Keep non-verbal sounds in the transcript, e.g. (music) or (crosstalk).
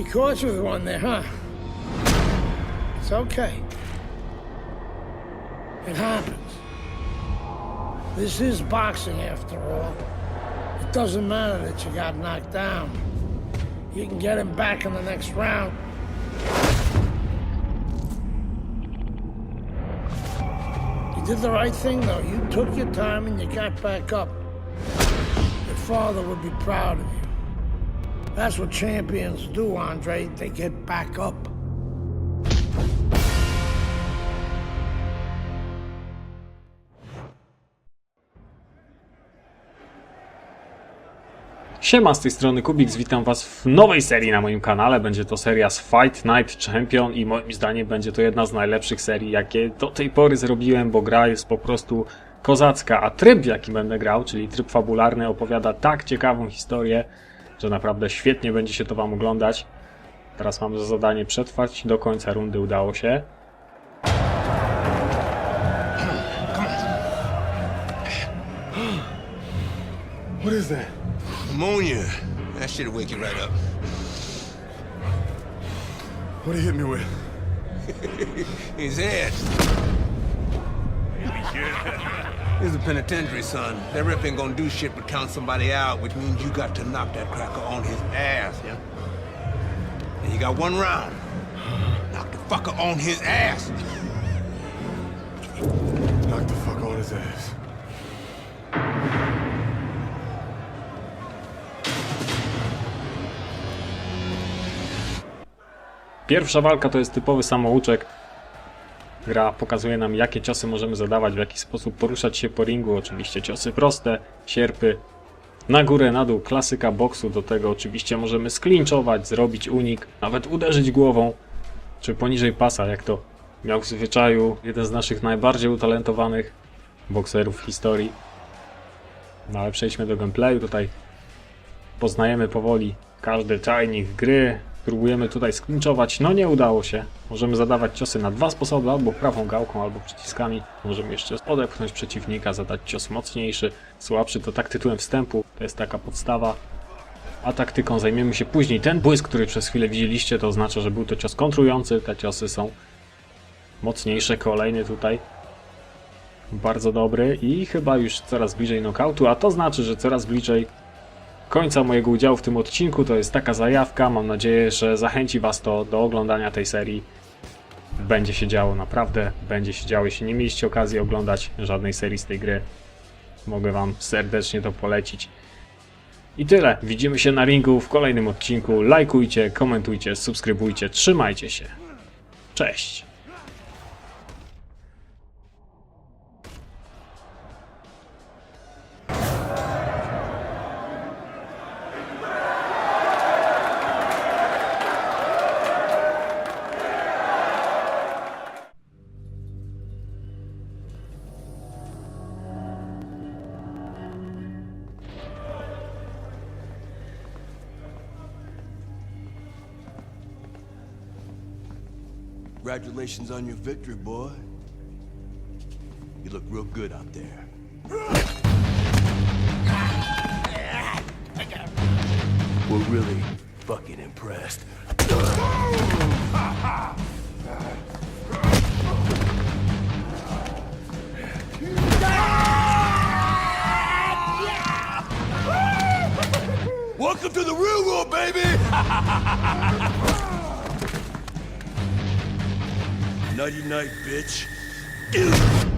He caught you with one there, huh? It's okay. It happens. This is boxing after all. It doesn't matter that you got knocked down. You can get him back in the next round. You did the right thing, though. You took your time and you got back up. Your father would be proud of you. That's what champions do, Andre. They get back up. Siema, z tej strony Kubiks, witam was w nowej serii na moim kanale. Będzie to seria z Fight Night Champion i moim zdaniem będzie to jedna z najlepszych serii, jakie do tej pory zrobiłem, bo gra jest po prostu kozacka, a tryb w jaki będę grał, czyli tryb fabularny opowiada tak ciekawą historię, że naprawdę świetnie będzie się to wam oglądać. Teraz mam za zadanie przetrwać do końca rundy, udało się. What is that? Ammonia. That shit'll wake you right up. What he hit me with? (laughs) His (laughs) head. He's a penitentiary, son. That rep ain't gonna do shit but count somebody out, which means you got to knock that cracker on his ass, yeah? And you got one round. Knock the fucker on his ass. Knock the fuck on his ass. Pierwsza walka to jest typowy samouczek. Gra pokazuje nam, jakie ciosy możemy zadawać, w jaki sposób poruszać się po ringu. Oczywiście ciosy proste, sierpy, na górę, na dół, klasyka boksu. Do tego oczywiście możemy sklinczować, zrobić unik, nawet uderzyć głową, czy poniżej pasa, jak to miał w zwyczaju jeden z naszych najbardziej utalentowanych bokserów w historii. No ale przejdźmy do gameplayu. Tutaj poznajemy powoli każdy czajnik gry. Próbujemy tutaj sklinczować, no nie udało się. Możemy zadawać ciosy na dwa sposoby, albo prawą gałką, albo przyciskami. Możemy jeszcze odepchnąć przeciwnika, zadać cios mocniejszy, słabszy, to tak tytułem wstępu, to jest taka podstawa. A taktyką zajmiemy się później. Ten błysk, który przez chwilę widzieliście, to oznacza, że był to cios kontrujący. Te ciosy są mocniejsze, kolejny tutaj. Bardzo dobry i chyba już coraz bliżej knockoutu, a to znaczy, że coraz bliżej końca mojego udziału w tym odcinku. To jest taka zajawka. Mam nadzieję, że zachęci Was to do oglądania tej serii. Będzie się działo, naprawdę będzie się działo. Jeśli nie mieliście okazji oglądać żadnej serii z tej gry, mogę Wam serdecznie to polecić. I tyle. Widzimy się na ringu w kolejnym odcinku. Lajkujcie, komentujcie, subskrybujcie. Trzymajcie się. Cześć. Congratulations on your victory, boy. You look real good out there. We're really fucking impressed. Welcome to the real world, baby! (laughs) Nighty night, bitch.